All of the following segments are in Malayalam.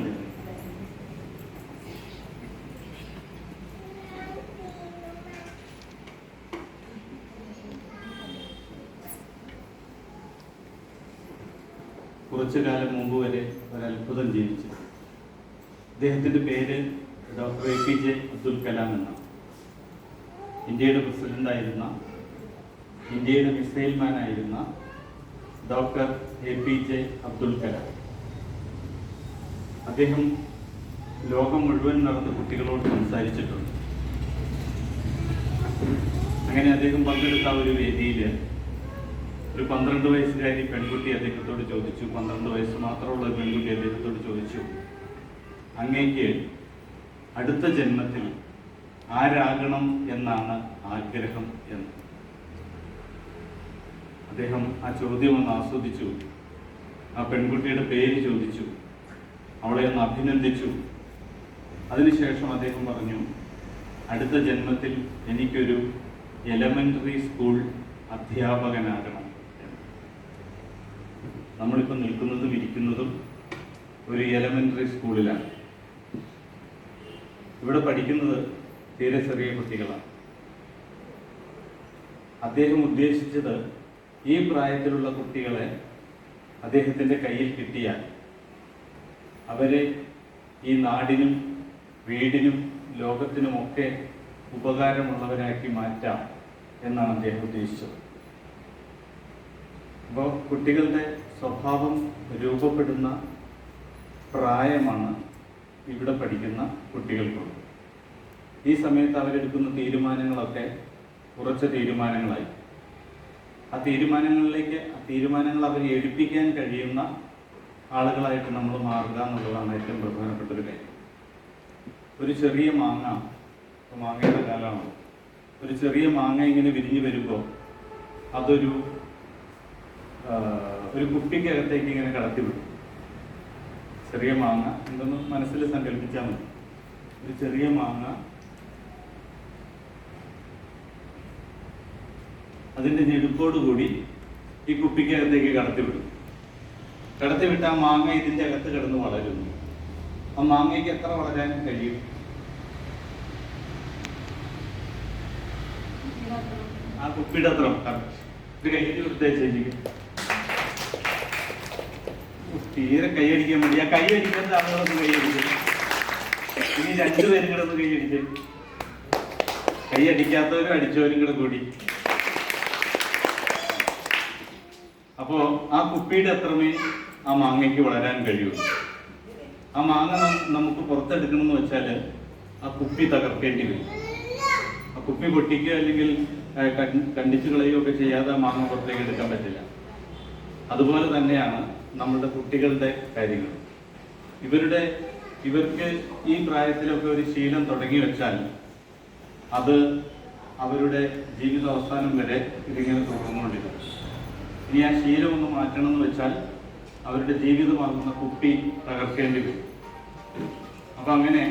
ഇത്? കുറച്ചു കാലം മുമ്പ് വരെ ഒരത്ഭുതം ജീവിച്ചു അദ്ദേഹത്തിന്റെ പേര് doctor A P J Abdul Kalam എന്നാണ്. ഇന്ത്യയുടെ പ്രസിഡന്റായിരുന്ന ഇന്ത്യയുടെ ആയിരുന്ന doctor A P J Abdul Kalam. അദ്ദേഹം ലോകം മുഴുവൻ നടന്ന കുട്ടികളോട് സംസാരിച്ചിട്ടുണ്ട്. അങ്ങനെ അദ്ദേഹം പങ്കെടുത്ത ഒരു വേദിയിൽ ഒരു പന്ത്രണ്ട് വയസ്സുകാരി പെൺകുട്ടി അദ്ദേഹത്തോട് ചോദിച്ചു. പന്ത്രണ്ട് വയസ്സ് മാത്രമുള്ള പെൺകുട്ടി അദ്ദേഹത്തോട് ചോദിച്ചു. അങ്ങേക്ക് അടുത്ത ജന്മത്തിൽ ആരാകണം എന്നാണ് ആഗ്രഹം എന്ന്. അദ്ദേഹം ആ ചോദ്യം ഒന്ന് ആസ്വദിച്ചു. ആ പെൺകുട്ടിയുടെ പേര് ചോദിച്ചു. അവളെ ഒന്ന് അഭിനന്ദിച്ചു. അതിനുശേഷം അദ്ദേഹം പറഞ്ഞു അടുത്ത ജന്മത്തിൽ എനിക്കൊരു എലമെന്ററി സ്കൂൾ അധ്യാപകനാകണം. നമ്മളിപ്പോൾ നിൽക്കുന്നതും ഇരിക്കുന്നതും ഒരു എലമെന്ററി സ്കൂളിലാണ് ഇവിടെ പഠിക്കുന്നത് തീരെ ചെറിയ കുട്ടികളാണ്. അദ്ദേഹം ഉദ്ദേശിച്ചത് ഈ പ്രായത്തിലുള്ള കുട്ടികളെ അദ്ദേഹത്തിന്റെ കയ്യിൽ കിട്ടിയാൽ അവരെ ഈ നാടിനും വീടിനും ലോകത്തിനുമൊക്കെ ഉപകാരമുള്ളവരാക്കി മാറ്റാം എന്നാണ് അദ്ദേഹം ഉദ്ദേശിച്ചത്. അപ്പോൾ കുട്ടികളുടെ സ്വഭാവം രൂപപ്പെടുന്ന പ്രായമാണ് ഇവിടെ പഠിക്കുന്ന കുട്ടികൾക്കുള്ളത്. ഈ സമയത്ത് അവരെടുക്കുന്ന തീരുമാനങ്ങളൊക്കെ ഉറച്ച തീരുമാനങ്ങളായി ആ തീരുമാനങ്ങളിലേക്ക് ആ തീരുമാനങ്ങൾ അവരെ ഏൽപ്പിക്കാൻ കഴിയുന്ന ആളുകളായിട്ട് നമ്മൾ മാറുക എന്നുള്ളതാണ് ഏറ്റവും പ്രധാനപ്പെട്ട ഒരു കാര്യം. ഒരു ചെറിയ മാങ്ങ ഇപ്പൊ മാങ്ങയുടെ കാലമാണ്. ഒരു ചെറിയ മാങ്ങ ഇങ്ങനെ വിരിഞ്ഞു വരുമ്പോൾ അതൊരു ഒരു കുപ്പിക്കകത്തേക്ക് ഇങ്ങനെ കടത്തിവിടും ചെറിയ മാങ്ങ എന്തൊന്നും മനസ്സിൽ സങ്കല്പിച്ചാൽ മതി. ഒരു ചെറിയ മാങ്ങ അതിന്റെ ഞെടുപ്പോടുകൂടി ഈ കുപ്പിക്കകത്തേക്ക് കടത്തിവിടും കടത്തിവിട്ട് ആ മാങ്ങ ഇതിന്റെ അകത്ത് കിടന്ന് വളരുന്നു. ആ മാങ്ങയ്ക്ക് എത്ര വളരാൻ കഴിയും? ആ കുപ്പിയുടെ അത്ര. ഇത് കയ്യിൽ കൊടുത്തേച്ചേക്ക് തീരെ കൈയടിക്കാൻ വേണ്ടി. ആ കൈയടിക്കാത്ത ആളുകളൊന്ന് കൈയടിക്കും ഇനി രണ്ടുപേരും കിടന്ന് കൈയടിച്ച് കൈയടിക്കാത്തവരും അടിച്ചവരും കൂടെ കൂടി. അപ്പോ ആ കുപ്പിയുടെ അത്രമേ ആ മാങ്ങയ്ക്ക് വളരാൻ കഴിയൂ ആ മാങ്ങ നമുക്ക് പുറത്തെടുക്കണമെന്ന് വെച്ചാൽ ആ കുപ്പി തകർക്കേണ്ടി വരും. ആ കുപ്പി പൊട്ടിക്കുക അല്ലെങ്കിൽ കണ്ടിച്ചു കളയുകയോ ഒക്കെ ചെയ്യാതെ ആ മാങ്ങ പുറത്തേക്ക് എടുക്കാൻ പറ്റില്ല. അതുപോലെ തന്നെയാണ് നമ്മളുടെ കുട്ടികളുടെ കാര്യങ്ങൾ ഇവരുടെ ഇവർക്ക് ഈ പ്രായത്തിലൊക്കെ ഒരു ശീലം തുടങ്ങി വെച്ചാൽ അത് അവരുടെ ജീവിത അവസാനം വരെ ഇതിങ്ങനെ തുടർന്നുകൊണ്ടിരിക്കും. ഇനി ആ ശീലം ഒന്ന് മാറ്റണം എന്ന് വെച്ചാൽ അവരുടെ ജീവിതമാകുന്ന കുപ്പി തകർക്കേണ്ടി വരും. അപ്പൊ അങ്ങനെ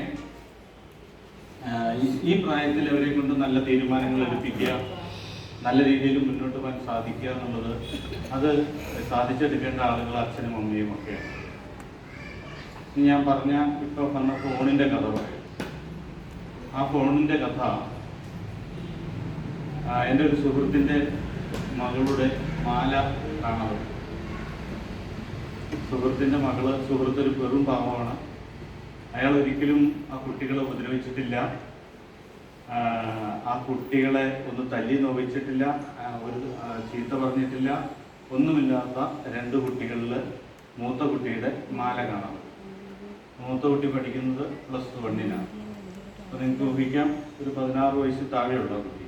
ഈ- പ്രായത്തിൽ അവരെ കൊണ്ട് നല്ല തീരുമാനങ്ങൾ എടുപ്പിക്കുക നല്ല രീതിയിൽ മുന്നോട്ട് പോകാൻ സാധിക്കുക എന്നുള്ളത് അത് സാധിച്ചെടുക്കേണ്ട ആളുകൾ അച്ഛനും അമ്മയും ഒക്കെയാണ്. ഞാൻ പറഞ്ഞ ഇപ്പൊ പറഞ്ഞ ഫോണിന്റെ കഥ പറയാം. ആ ഫോണിന്റെ കഥ എന്റെ ഒരു സുഹൃത്തിന്റെ മകളുടെ മാല കാണാറ് സുഹൃത്തിന്റെ മകൾ സുഹൃത്ത് ഒരു വെറും പാവമാണ്. അയാൾ ഒരിക്കലും ആ കുട്ടികളെ ഉപദ്രവിച്ചിട്ടില്ല. ആ, കുട്ടികളെ ഒന്ന് തല്ലി നോവിച്ചിട്ടില്ല. ഒരു ചീത്ത പറഞ്ഞിട്ടില്ല. ഒന്നുമില്ലാത്ത രണ്ട് കുട്ടികളിൽ മൂത്ത കുട്ടിയുടെ മാല കാണാം മൂത്ത കുട്ടി പഠിക്കുന്നത് പ്ലസ് വണ്ണിനാണ്. അപ്പോൾ നിങ്ങൾക്ക് ഊഹിക്കാം ഒരു പതിനാറ് വയസ്സ് താഴെയുള്ള കുട്ടി.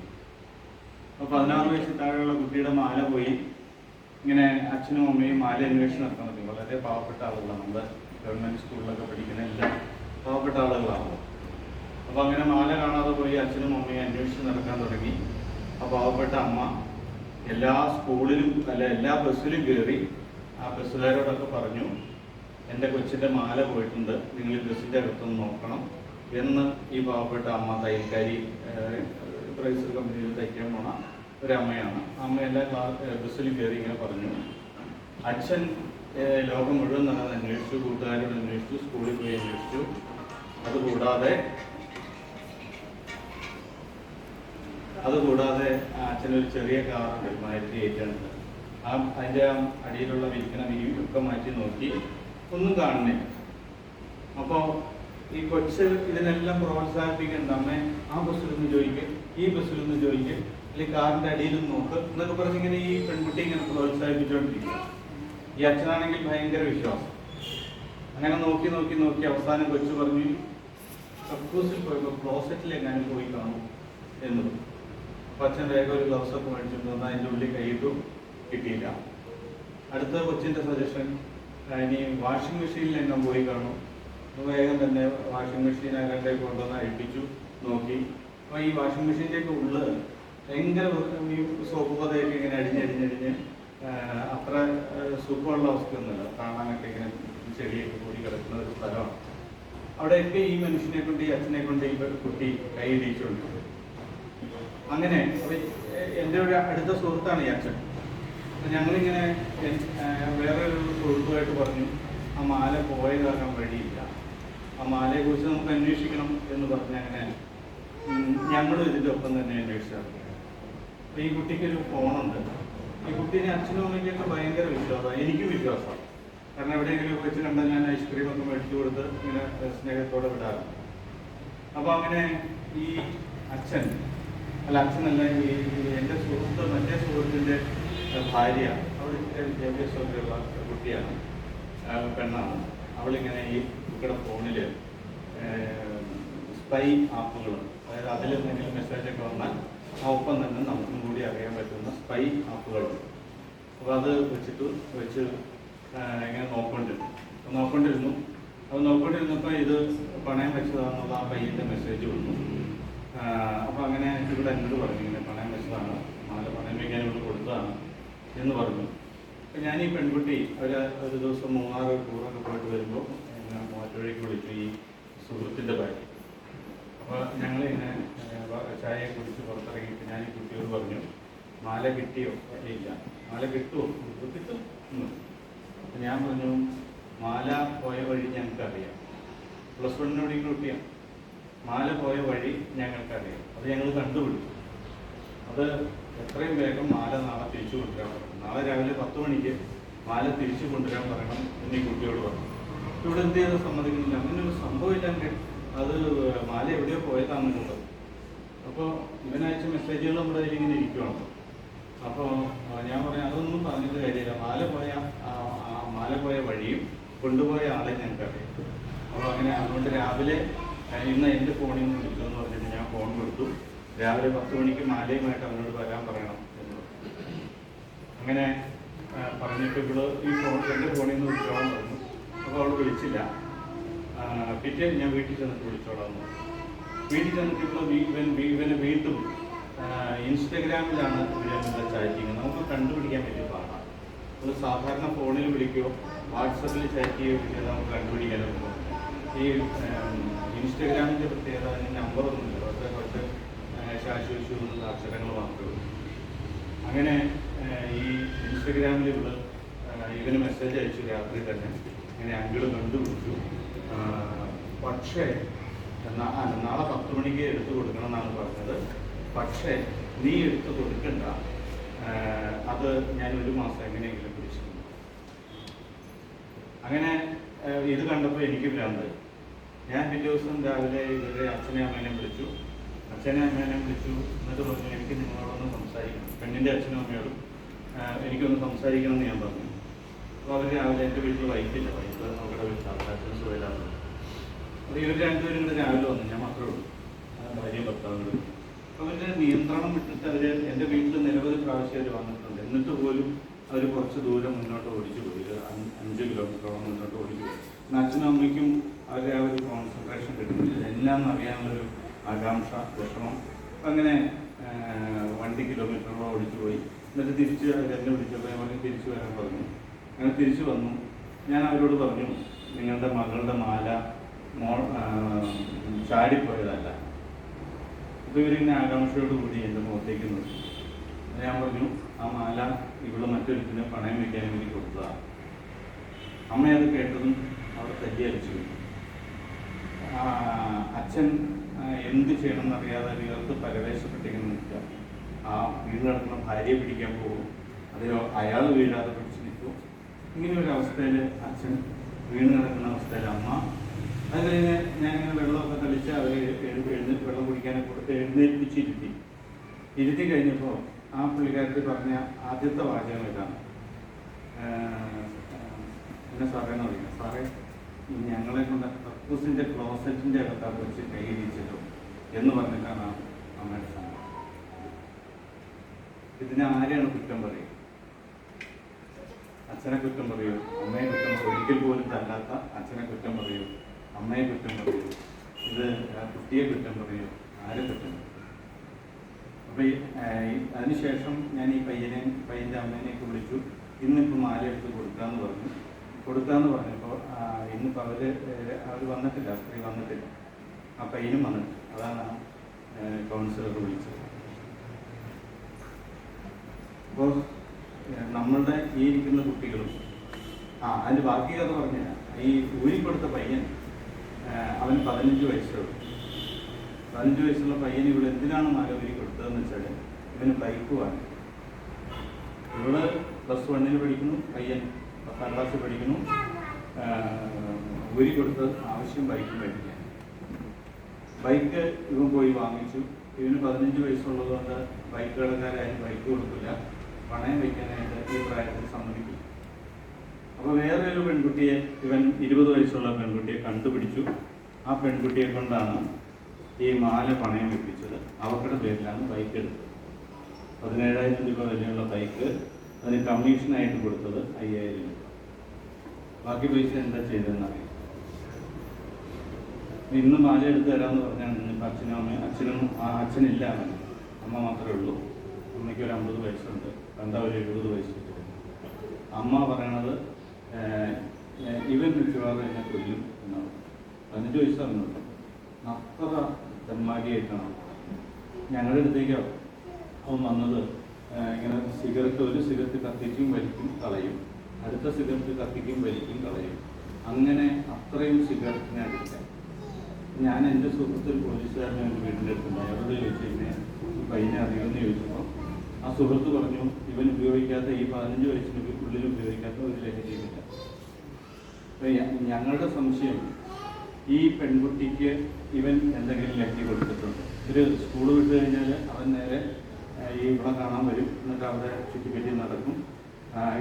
അപ്പോൾ പതിനാറ് വയസ്സിൽ താഴെയുള്ള കുട്ടിയുടെ മാല പോയി. ഇങ്ങനെ അച്ഛനും അമ്മയും മാല അന്വേഷണം നടത്താൻ പറ്റും. വളരെ പാവപ്പെട്ട ആളുകളാണ്. നമ്മുടെ ഗവൺമെന്റ് സ്കൂളിലൊക്കെ പഠിക്കുന്ന എല്ലാ പാവപ്പെട്ട ആളുകളാണ്. അപ്പോൾ അങ്ങനെ മാല കാണാതെ പോയി അച്ഛനും അമ്മയും അന്വേഷിച്ച് നടക്കാൻ തുടങ്ങി. ആ പാവപ്പെട്ട അമ്മ എല്ലാ സ്കൂളിലും അല്ല എല്ലാ ബസ്സിലും കയറി ആ ബസ്സുകാരോടൊക്കെ പറഞ്ഞു എന്റെ കൊച്ചിന്റെ മാല പോയിട്ടുണ്ട്. നിങ്ങൾ ബസ്സിന്റെ അകത്തൊന്ന് നോക്കണം എന്ന് ഈ പാവപ്പെട്ട അമ്മ തയ്യൽക്കാരി പ്രൈസ് കമ്പനിയിൽ തയ്ക്കാൻ പോണ ഒരു അമ്മയാണ് അമ്മ ക്ലാസ് ബസ്സിലും കയറി ഇങ്ങനെ പറഞ്ഞു. അച്ഛൻ ലോകം മുഴുവൻ നടന്ന് അന്വേഷിച്ചു കൂട്ടുകാരോട് അന്വേഷിച്ചു സ്കൂളിൽ പോയി അന്വേഷിച്ചു. അതുകൂടാതെ അതുകൂടാതെ അച്ഛനൊരു ചെറിയ കാറുണ്ട് മാരുതി ഏറ്റുണ്ട് ആ അതിന്റെ അടിയിലുള്ള വിൽക്കണ വിരി ഒക്കെ മാറ്റി നോക്കി. ഒന്നും കാണുന്നില്ല. അപ്പോൾ ഈ കൊച്ച് ഇതിനെല്ലാം പ്രോത്സാഹിപ്പിക്കേണ്ട അമ്മ ആ ബസ്സിലൊന്ന് ചോദിക്ക്. ഈ ബസ്സിൽ ഒന്ന് ജോയിക്ക് അല്ലെങ്കിൽ കാറിന്റെ അടിയിലും നോക്ക് എന്നൊക്കെ പറഞ്ഞ് ഇങ്ങനെ ഈ പെൺകുട്ടി ഇങ്ങനെ പ്രോത്സാഹിപ്പിച്ചുകൊണ്ടിരിക്കുക ഈ അച്ഛനാണെങ്കിൽ ഭയങ്കര വിശ്വാസം. അങ്ങനെ നോക്കി നോക്കി നോക്കി അവസാനം കൊച്ചു പറഞ്ഞു കക്കൂസിൽ പോയപ്പോൾ ക്ലോസറ്റിൽ എങ്ങാനും പോയി കാണും എന്ന്. അപ്പൊ അച്ഛൻ വേഗം ഒരു ഗ്ലൗസ് ഒക്കെ മേടിച്ചിട്ട് വന്നാൽ അതിന്റെ ഉള്ളിൽ കൈയിട്ടു കിട്ടിയില്ല. അടുത്ത കൊച്ചിന്റെ സജഷൻ ഇനി വാഷിംഗ് മെഷീനിൽ എങ്ങാൻ പോയി കാണും? വേഗം തന്നെ വാഷിംഗ് മെഷീൻ അകത്തേക്ക് കൊണ്ടുവന്ന് അഴിപ്പിച്ചു നോക്കി. അപ്പോൾ ഈ വാഷിംഗ് മെഷീന്റെ ഒക്കെ ഉള്ളിൽ ഭയങ്കര ഈ സോപ്പ് പതയൊക്കെ ഇങ്ങനെ അടിഞ്ഞടിഞ്ഞടിഞ്ഞ് അത്ര സുഖമുള്ള അവസ്ഥയൊന്നുമില്ല. കാണാനൊക്കെ ഇങ്ങനെ ചെടിയൊക്കെ കൂടി കിടക്കുന്ന ഒരു സ്ഥലമാണ്. അവിടെയൊക്കെ ഈ മനുഷ്യനെ കൊണ്ട് ഈ അച്ഛനെ കൊണ്ട് ഈ കുട്ടി കൈ ഇടിച്ചുകൊണ്ടിരുന്നത് അങ്ങനെ അപ്പൊ എന്റെ ഒരു അടുത്ത സുഹൃത്താണ് ഈ അച്ഛൻ. അപ്പൊ ഞങ്ങളിങ്ങനെ വേറെ ഒരു സുഹൃത്തുമായിട്ട് പറഞ്ഞു ആ മാല പോയതാകാൻ വഴിയില്ല. ആ മാലയെ കുറിച്ച് നമുക്ക് അന്വേഷിക്കണം എന്ന് പറഞ്ഞ് അങ്ങനെ ഞങ്ങളും ഇതിന്റെ ഒപ്പം തന്നെ അന്വേഷിച്ചു ഈ കുട്ടിക്കൊരു ഫോണുണ്ട്. ഈ കുട്ടീനെ അച്ഛനും അമ്മയ്ക്കൊക്കെ ഭയങ്കര വിശ്വാസമാണ് എനിക്കും വിശ്വാസമാണ് കാരണം എവിടെയെങ്കിലും വെച്ച് കണ്ടാൽ ഞാൻ ഐസ്ക്രീം ഒക്കെ മേടിച്ചു കൊടുത്ത് ഇങ്ങനെ സ്നേഹത്തോടെ വിടാറുണ്ട് അപ്പോൾ അങ്ങനെ ഈ അച്ഛൻ അല്ല അച്ഛനല്ല ഈ എന്റെ സുഹൃത്ത് മറ്റേ സുഹൃത്തിന്റെ ഭാര്യ ഇച്ചിരി വിദ്യാഭ്യാസമൊക്കെയുള്ള കുട്ടിയാണ്. പെണ്ണാണ്. അവളിങ്ങനെ ഈ കുട്ടിയുടെ ഫോണിൽ സ്പൈ ആപ്പുകൾ അതായത് അതിൽ എന്തെങ്കിലും മെസ്സേജൊക്കെ വന്നാൽ ആ ഒപ്പം തന്നെ നമുക്കും കൂടി അറിയാൻ പറ്റുന്ന സ്പൈ ആപ്പുകളുണ്ട് അപ്പോൾ അത് വെച്ചിട്ട് വെച്ച് ഇങ്ങനെ നോക്കൊണ്ടിരുന്നു. അപ്പോൾ നോക്കൊണ്ടിരുന്നു. അപ്പോൾ നോക്കൊണ്ടിരുന്നപ്പോൾ ഇത് പണയം വെച്ചതാണെന്നുള്ള ആ പയ്യന്റെ മെസ്സേജ് വന്നു. അപ്പോൾ അങ്ങനെ ഇവിടെ എന്നോട് പറഞ്ഞു ഇങ്ങനെ പണയം വെച്ചതാണ്. മാല പണയം വയ്ക്കാൻ ഇവിടെ കൊടുത്തതാണ് എന്ന് പറഞ്ഞു. അപ്പം ഞാൻ ഈ പെൺകുട്ടി അവർ ഒരു ദിവസം മൂന്നാറ് ടൂറൊക്കെ പോയിട്ട് വരുമ്പോൾ എന്നെ മാറ്റുവഴിക്ക് വിളിച്ചു ഈ സുഹൃത്തിന്റെ ഭാര്യ. അപ്പോൾ ഞങ്ങളിങ്ങനെ ഏഹ്, വ- ചായ കുടിച്ച് പുറത്തിറങ്ങിയിട്ട് ഞാൻ ഈ കുട്ടിയോട് പറഞ്ഞു മാല കിട്ടിയോ? ഇല്ല. മാല കിട്ടുമോ "ഇത് കിട്ടും. അപ്പം ഞാൻ പറഞ്ഞു മാല പോയ വഴി ഞങ്ങൾക്കറിയാം. പ്ലസ് വണ്ണിന് പഠിക്കുന്ന കുട്ടിയാണ് മാല പോയ വഴി ഞങ്ങൾക്കറിയാം. അത് ഞങ്ങൾ കണ്ടുപിടിച്ചു. അത് എത്രയും വേഗം മാല നാളെ തിരിച്ചു കൊണ്ടുവരാൻ പറയണം. നാളെ രാവിലെ പത്ത് മണിക്ക് മാല തിരിച്ചു കൊണ്ടുവരാൻ പറയണം എന്നീ കുട്ടിയോട് പറഞ്ഞു. ഇവിടെ എന്ത് ചെയ്ത് സമ്മതിക്കുന്നില്ല. അങ്ങനെ ഒരു സംഭവമില്ലെങ്കിൽ അത് മാല എവിടെയോ പോയതാണെന്നുള്ളത് അപ്പോൾ ഇവനയച്ച മെസ്സേജുകൾ നമ്മുടെ കയ്യിൽ ഇങ്ങനെ ഇരിക്കുവാണ്. അപ്പോൾ ഞാൻ പറയാം അതൊന്നും പറഞ്ഞിട്ട് കാര്യമില്ല. മാല പോയ മാല പോയ വഴിയും കൊണ്ടുപോയ ആളെ ഞങ്ങൾക്കറിയാം. അപ്പോൾ അങ്ങനെ അതുകൊണ്ട് രാവിലെ ഇന്ന് എന്റെ ഫോണിൽ നിന്ന് വിളിച്ചതെന്ന് പറഞ്ഞിട്ട് ഞാൻ ഫോൺ കൊടുത്തു. രാവിലെ പത്ത് മണിക്ക് മാലയുമായിട്ട് അവനോട് വരാൻ പറയണം എന്ന്. അങ്ങനെ പറഞ്ഞിട്ട് ഇവൾ ഈ ഫോൺ എന്റെ ഫോണിൽ നിന്ന് വിളിച്ചോളാൻ പറഞ്ഞു. അപ്പോൾ അവൾ വിളിച്ചില്ല. പിറ്റേ ഞാൻ വീട്ടിൽ ചെന്നിട്ട് വിളിച്ചോളാം. വീട്ടിൽ ചെന്നിട്ട് ഇപ്പോൾ ഇവന് വീണ്ടും ഇൻസ്റ്റഗ്രാമിലാണ് ഇവരുടെ ചാറ്റിങ്. നമുക്ക് കണ്ടുപിടിക്കാൻ വലിയ പാടാണ്. നമ്മൾ സാധാരണ ഫോണിൽ വിളിക്കുകയോ വാട്സപ്പിൽ ചാറ്റ് ചെയ്യുകയോ ചെയ്താൽ നമുക്ക് കണ്ടുപിടിക്കാൻ പറ്റും. ഈ ഇൻസ്റ്റഗ്രാമിന്റെ പ്രത്യേകത അതിന് നമ്പറൊന്നുമില്ല. കുറച്ച് കുറച്ച് ശാശ്വശു എന്നുള്ള അക്ഷരങ്ങൾ മാത്രമേ അങ്ങനെ ഈ ഇൻസ്റ്റഗ്രാമിൽ ഇവൾ ഇവന് മെസ്സേജ് അയച്ചു രാത്രി തന്നെ. ഇങ്ങനെ അങ്കിൾ കണ്ടുപിടിച്ചു. പക്ഷേ നാളെ പത്ത് മണിക്ക് എടുത്തു കൊടുക്കണം എന്നാണ് പറഞ്ഞത്. പക്ഷേ നീ എടുത്തു കൊടുക്കണ്ട. അത് ഞാൻ ഒരു മാസം എങ്ങനെയെങ്കിലും പിടിച്ചിരുന്നു അങ്ങനെ ഇത് കണ്ടപ്പോൾ എനിക്ക് ഭ്രാന്ത്. ഞാൻ പിറ്റേ ദിവസം രാവിലെ ഇവരുടെ അച്ഛനെ അമ്മേനെ വിളിച്ചു. അച്ഛനെ അമ്മേനെ വിളിച്ചു എന്നിട്ട് പറഞ്ഞു എനിക്ക് നിങ്ങളോടൊന്ന് സംസാരിക്കണം. പെണ്ണിന്റെ അച്ഛനും അമ്മയോടും എനിക്കൊന്ന് സംസാരിക്കണം എന്ന് ഞാൻ പറഞ്ഞു. അവർ രാവിലെ എന്റെ വീട്ടിൽ വൈഫില്ല വൈഫ് അവരുടെ വീട്ടിൽ അച്ഛനും സുഖമില്ലാത്ത അപ്പോൾ ഇവർ രണ്ടുപേരും കൂടെ രാവിലെ വന്നു. ഞാൻ മാത്രമേ ഉള്ളൂ. ആ, ഭാര്യയും ഭർത്താവും അവരുടെ നിയന്ത്രണം വിട്ടിട്ട് അവർ എന്റെ വീട്ടിൽ നിരവധി പ്രാവശ്യം അവർ വന്നിട്ടുണ്ട്. എന്നിട്ട് പോലും അവർ കുറച്ച് ദൂരം മുന്നോട്ട് ഓടിച്ചു പോയി. അഞ്ച് കിലോമീറ്ററോളം മുന്നോട്ട് ഓടിച്ചു പോയി. അച്ഛനും അമ്മയ്ക്കും അവരെ ആ ഒരു കോൺസെൻട്രേഷൻ കിട്ടുന്നില്ല എല്ലാം അറിയാനുള്ളൊരു ആകാംക്ഷ വിഷമം. അങ്ങനെ വണ്ടി കിലോമീറ്ററോളം ഓടിച്ചു പോയി. എന്നിട്ട് തിരിച്ച് അവർ എന്നെ വിളിച്ചപ്പോൾ ഞാൻ തിരിച്ചു വരാൻ പറഞ്ഞു. അങ്ങനെ തിരിച്ചു വന്നു. ഞാൻ അവരോട് പറഞ്ഞു നിങ്ങളുടെ മകളുടെ മാല മോ ആ, ചാടിപ്പോയതല്ല. അപ്പോൾ ഇവരിങ്ങനെ ആകാംക്ഷയോട് കൂടി എന്റെ മുഖത്തേക്ക് നോക്കി. ഞാൻ പറഞ്ഞു ആ മാല ഇവിടെ മറ്റൊരുത്തിന് പണയം വയ്ക്കാൻ വേണ്ടി കൊടുത്തതാണ് അമ്മ അത് കേട്ടതും അവിടെ തല്ലി അടിച്ചു. ആ, അച്ഛൻ എന്ത് ചെയ്യണമെന്ന് അറിയാതെ ഇവർക്ക് പരവേശപ്പെട്ടിങ്ങനെ നിൽക്കുക. ആ വീട് നടക്കുന്ന ഭാര്യയെ പിടിക്കാൻ പോകും. അതിലോ അയാൾ വീഴാതെ ഇങ്ങനെ ഒരു അവസ്ഥയിൽ അച്ഛൻ വീണ് കിടക്കുന്ന അവസ്ഥയിൽ അമ്മ. അത് കഴിഞ്ഞ് ഞാൻ ഇങ്ങനെ വെള്ളമൊക്കെ തളിച്ച് അവർ എഴുന്നേറ്റ് വെള്ളം കുടിക്കാനൊക്കെ കൊടുത്ത് എഴുന്നേൽപ്പിച്ചിരുത്തി. ഇരുത്തി കഴിഞ്ഞപ്പോൾ ആ പുള്ളിക്കാരത്തിൽ പറഞ്ഞ ആദ്യത്തെ വാചകം ഇതാണ്. എന്നെ സാറേ എന്ന് പറയുന്നത് സാറേ ഞങ്ങളെ കൊണ്ട് കക്കൂസിന്റെ ക്ലോസറ്റിന്റെ അകത്താണ് വെച്ച് കൈയിരിച്ചല്ലോ എന്ന് പറഞ്ഞിട്ടാണ് അമ്മയുടെ സംഭവം. ഇതിനെ ആരെയാണ് കുറ്റം പറയുക? അച്ഛനെ കുറ്റം പറയൂ. അമ്മയെ കുറ്റം ഒരിക്കൽ പോലും തല്ലാത്ത അച്ഛനെ കുറ്റം പറയൂ. അമ്മയെ കുറ്റം പറയൂ. ഇത് കുട്ടിയെ കുറ്റം പറയൂ. ആരെ കുറ്റം അപ്പൊ അതിനുശേഷം ഞാൻ ഈ പയ്യനെ പയ്യന്റെ അമ്മേനെയൊക്കെ വിളിച്ചു. ഇന്നിപ്പോൾ മാല എടുത്ത് കൊടുക്കാന്ന് പറഞ്ഞു. കൊടുക്കാന്ന് പറഞ്ഞപ്പോൾ ഇന്നിപ്പോൾ അവർ അവർ വന്നിട്ടില്ല. സ്ത്രീ വന്നിട്ടില്ല. ആ പയ്യനും വന്നിട്ടില്ല അതാണ് കൗൺസിലർ വിളിച്ചത്. അപ്പോൾ നമ്മളുടെ ഈ ഇരിക്കുന്ന കുട്ടികളും ആ അതിന്റെ ബാക്കി കഥ പറഞ്ഞ ഈ ഊരിക്കൊടുത്ത പയ്യൻ അവൻ പതിനഞ്ച് വയസ്സുള്ളൂ. പതിനഞ്ച് വയസ്സുള്ള പയ്യൻ ഇവിടെ എന്തിനാണ് മാല ഊരി കൊടുത്തതെന്ന് വെച്ചാൽ ഇവന് ബൈക്ക് വാങ്ങി ഇവൾ പ്ലസ് വണ്ണിന് പഠിക്കുന്നു പയ്യൻ പത്താം ക്ലാസ്സിൽ പഠിക്കുന്നു. ഊരി കൊടുത്ത് ആവശ്യം ബൈക്ക് മേടിക്കാൻ. ബൈക്ക് ഇവൻ പോയി വാങ്ങിച്ചു. ഇവന് പതിനഞ്ച് വയസ്സുള്ളത് കൊണ്ട് ബൈക്ക് കടക്കാരായാലും ബൈക്ക് കൊടുക്കില്ല. പണയം വയ്ക്കാനായിട്ട് ഈ പ്രായത്തിൽ സമ്മതിക്കില്ല അപ്പോൾ ഒരു പെൺകുട്ടിയെ ഇവൻ ഇരുപത് വയസ്സുള്ള പെൺകുട്ടിയെ കണ്ടുപിടിച്ചു. ആ പെൺകുട്ടിയെ കൊണ്ടാണ് ഈ മാല പണയം വെപ്പിച്ചത്. അവരുടെ പേരിലാണ് ബൈക്ക് എടുത്തത്. പതിനേഴായിരം രൂപ വിലയുള്ള ബൈക്ക് അതിന് കമ്മീഷനായിട്ട് കൊടുത്തത് അയ്യായിരം രൂപ. ബാക്കി പൈസ എന്താ ചെയ്തതെന്നറിയാം ഇന്ന് മാല എടുത്ത് തരാമെന്ന് പറഞ്ഞാൽ ഇന്നിപ്പോൾ അച്ഛനും അമ്മയും അച്ഛനും അച്ഛനില്ല അവൻ അമ്മ മാത്രമേ ഉള്ളൂ. അമ്മയ്ക്ക് ഒരു അമ്പത് വയസ്സുണ്ട്. എന്താ ഒരു എഴുപത് വയസ്സ് അമ്മ പറയണത് ഇവൻ മിക്കവാറും എന്നെ കൊല്ലും എന്നാണ്. പതിനഞ്ച് വയസ്സാകുന്നുണ്ട് അത്ര തെമ്മാടിയായിട്ടാണ് ഞങ്ങളുടെ അടുത്തേക്കോ? അവൻ വന്നത് ഇങ്ങനെ സിഗരറ്റ് ഒരു സിഗരറ്റ് കത്തിക്കും വലിക്കും കളയും. അടുത്ത സിഗരറ്റ് കത്തിക്കും വലിക്കും കളയും. അങ്ങനെ അത്രയും സിഗരറ്റിനെ അടിക്കാം ഞാൻ എന്റെ സുഹൃത്തിൽ പോലീസുകാരനെ എന്റെ വീടിന്റെ അടുത്തുണ്ട് അയാളോട് ചോദിച്ചു കഴിഞ്ഞാൽ ഈ പയ്യനെ അറിയുമെന്ന് ചോദിച്ചപ്പോൾ ആ സുഹൃത്ത് പറഞ്ഞു ഇവൻ ഉപയോഗിക്കാത്ത ഈ പതിനഞ്ച് വയസ്സിന് ഉള്ളിൽ ഉപയോഗിക്കാത്ത ഒരു ലഹരിയുമില്ല. ഞങ്ങളുടെ സംശയം ഈ പെൺകുട്ടിക്ക് ഇവൻ എന്തെങ്കിലും ലഹരി കൊടുത്തിട്ടുണ്ട്. ഒരു സ്കൂൾ വിട്ട് കഴിഞ്ഞാൽ അവൻ നേരെ ഈ ഇവിടെ കാണാൻ വരും. എന്നിട്ട് അവിടെ ചുറ്റിപ്പറ്റി നടക്കും.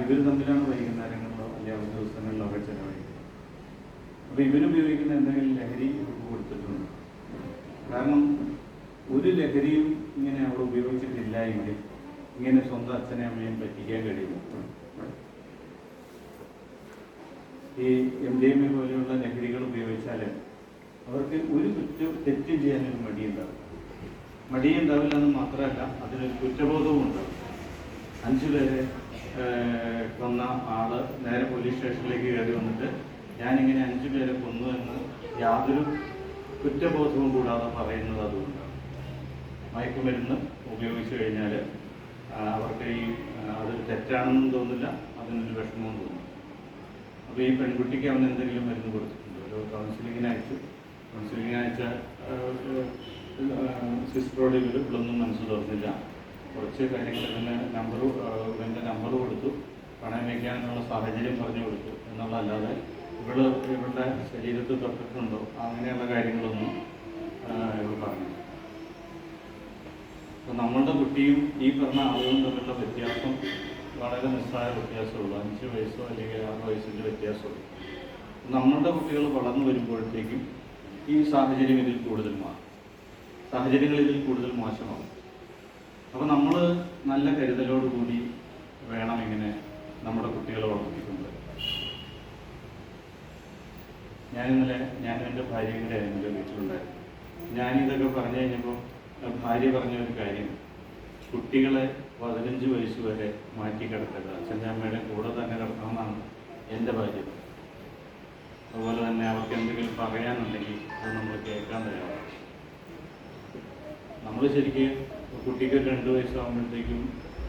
ഇവർ തമ്മിലാണ് വൈകുന്നേരങ്ങളിലോ അല്ലെങ്കിൽ അവധി ദിവസങ്ങളിലോ ഒക്കെ ചെലവഴിക്കുന്നത്. അപ്പൊ ഇവന് ഉപയോഗിക്കുന്ന എന്തെങ്കിലും ലഹരി കൊടുത്തിട്ടുണ്ട്. കാരണം ഒരു ലഹരിയും ഇങ്ങനെ അവിടെ ഉപയോഗിച്ചിട്ടില്ല എങ്കിൽ ഇങ്ങനെ സ്വന്തം അച്ഛനെ അമ്മയും പറ്റിക്കാൻ കഴിയുന്നു ഈ എം ഡി എം എ പോലെയുള്ള ലഹരികൾ ഉപയോഗിച്ചാൽ അവർക്ക് ഒരു കുറ്റം തെറ്റും ചെയ്യാനൊരു മടിയുണ്ടാവും. മടിയുണ്ടാവില്ല എന്ന് മാത്രമല്ല അതിനൊരു കുറ്റബോധവും ഉണ്ടാവും. അഞ്ചു പേരെ കൊന്ന ആൾ നേരെ പോലീസ് സ്റ്റേഷനിലേക്ക് കയറി വന്നിട്ട് ഞാനിങ്ങനെ അഞ്ചു പേരെ കൊന്നു എന്ന് യാതൊരു കുറ്റബോധവും കൂടാതെ പറയുന്നത് അതുകൊണ്ടാണ്. മയക്കുമരുന്ന് ഉപയോഗിച്ചു കഴിഞ്ഞാൽ അവർക്ക് ഈ അത് തെറ്റാണെന്നും തോന്നില്ല അതിനൊരു വിഷമവും തോന്നും അപ്പോൾ ഈ പെൺകുട്ടിക്ക് അവൻ എന്തെങ്കിലും മരുന്ന് കൊടുത്തിട്ടുണ്ട്? ഒരു കൗൺസിലിങ്ങിന് അയച്ചു. കൗൺസിലിങ്ങിന് അയച്ച സിസ്റ്ററോട് ഇവർ ഇവളൊന്നും മനസ്സ് തുറന്നില്ല കുറച്ച് കാര്യങ്ങൾ ഇതിന് നമ്പർ ഇവന്റെ നമ്പർ കൊടുത്തു. പണം വയ്ക്കാനുള്ള സാഹചര്യം പറഞ്ഞു കൊടുത്തു. എന്നുള്ളതല്ലാതെ ഇവൾ ഇവളുടെ ശരീരത്തിൽ തൊട്ടിട്ടുണ്ടോ? അങ്ങനെയുള്ള കാര്യങ്ങളൊന്നും ഇവൾ പറഞ്ഞു നമ്മളുടെ കുട്ടിയും ഈ പറഞ്ഞ ആളുകളും തമ്മിലുള്ള വ്യത്യാസം വളരെ നിസ്സായ വ്യത്യാസമുള്ളൂ. അഞ്ച് വയസ്സോ അല്ലെങ്കിൽ ആറ് വയസ്സിന്റെ വ്യത്യാസമുള്ളൂ. നമ്മളുടെ കുട്ടികൾ വളർന്നു വരുമ്പോഴത്തേക്കും ഈ സാഹചര്യം ഇതിൽ കൂടുതൽ മാറും. സാഹചര്യങ്ങൾ ഇതിൽ കൂടുതൽ മോശമാകും. അപ്പോൾ നമ്മൾ നല്ല കരുതലോടുകൂടി വേണം ഇങ്ങനെ നമ്മുടെ കുട്ടികളെ വളർത്തിക്കൊണ്ട്. ഞാൻ ഇന്നലെ ഞാനും എന്റെ ഭാര്യയും കൂടെ എന്റെ വീട്ടിലുണ്ടായിരുന്നു ഞാനിതൊക്കെ പറഞ്ഞു കഴിഞ്ഞപ്പോൾ ഭാര്യ പറഞ്ഞ ഒരു കാര്യം. കുട്ടികളെ പതിനഞ്ച് വയസ്സ് വരെ മാറ്റി അച്ഛന്റെ അമ്മയുടെ കൂടെ തന്നെ കിടക്കണമെന്നാണ് എന്റെ ഭാര്യ അതുപോലെ തന്നെ അവർക്ക് എന്തെങ്കിലും പറയാനുണ്ടെങ്കിൽ അത് നമ്മൾ കേൾക്കാൻ തയ്യാറാണ്. നമ്മൾ ശരിക്കും കുട്ടിക്ക് രണ്ട് വയസ്സാകുമ്പോഴത്തേക്കും